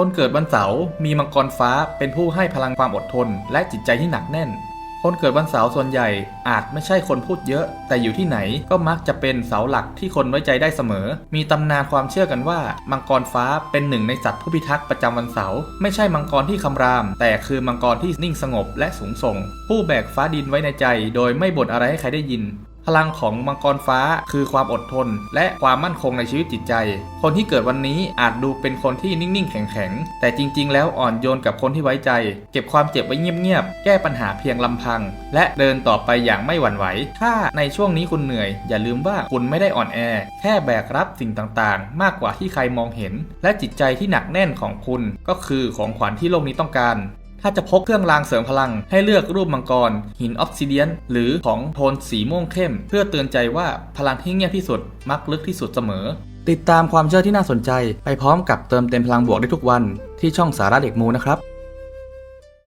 คนเกิดวันเสาร์มีมังกรฟ้าเป็นผู้ให้พลังความอดทน และจิตใจที่หนักแน่น คนเกิดวันเสาร์ส่วนใหญ่อาจไม่ใช่คนพูดเยอะ แต่อยู่ที่ไหนก็มักจะเป็นเสาหลักที่คนไว้ใจได้เสมอ มีตำนานความเชื่อกันว่า มังกรฟ้าเป็นหนึ่งในสัตว์ผู้พิทักษ์ประจำวันเสาร์ไม่ใช่มังกรที่คำราม แต่คือมังกรที่นิ่งสงบและสูงส่ง ผู้แบกฟ้าดินไว้ในใจ โดยไม่บ่นอะไรให้ใครได้ยิน พลังของมังกรฟ้าคือความอดทน และความมั่นคงในชีวิตจิตใจ คนที่เกิดวันนี้อาจดูเป็นคนที่นิ่งๆ แข็งๆ แต่จริงๆ แล้วอ่อนโยนกับคนที่ไว้ใจ เก็บความเจ็บไว้เงียบๆ แก้ปัญหาเพียงลำพัง และเดินต่อไปอย่างไม่หวั่นไหว ถ้าในช่วงนี้คุณเหนื่อย อย่าลืมว่าคุณไม่ได้อ่อนแอ แค่แบกรับสิ่งต่างๆ มากกว่าที่ใครมองเห็น และจิตใจที่หนักแน่นของคุณก็คือของขวัญที่โลกนี้ต้องการ ถ้าจะพกเครื่องรางเสริมพลัง ให้เลือกรูปมังกร หินออฟซิเดียน หรือของโทนสีม่วงเข้ม เพื่อเตือนใจว่าพลังที่เงียบที่สุดมักลึกที่สุดเสมอ ติดตามความเชื่อที่น่าสนใจ ไปพร้อมกับเติมเต็มพลังบวกได้ทุกวันที่ช่องสาระเด็กมูนะครับ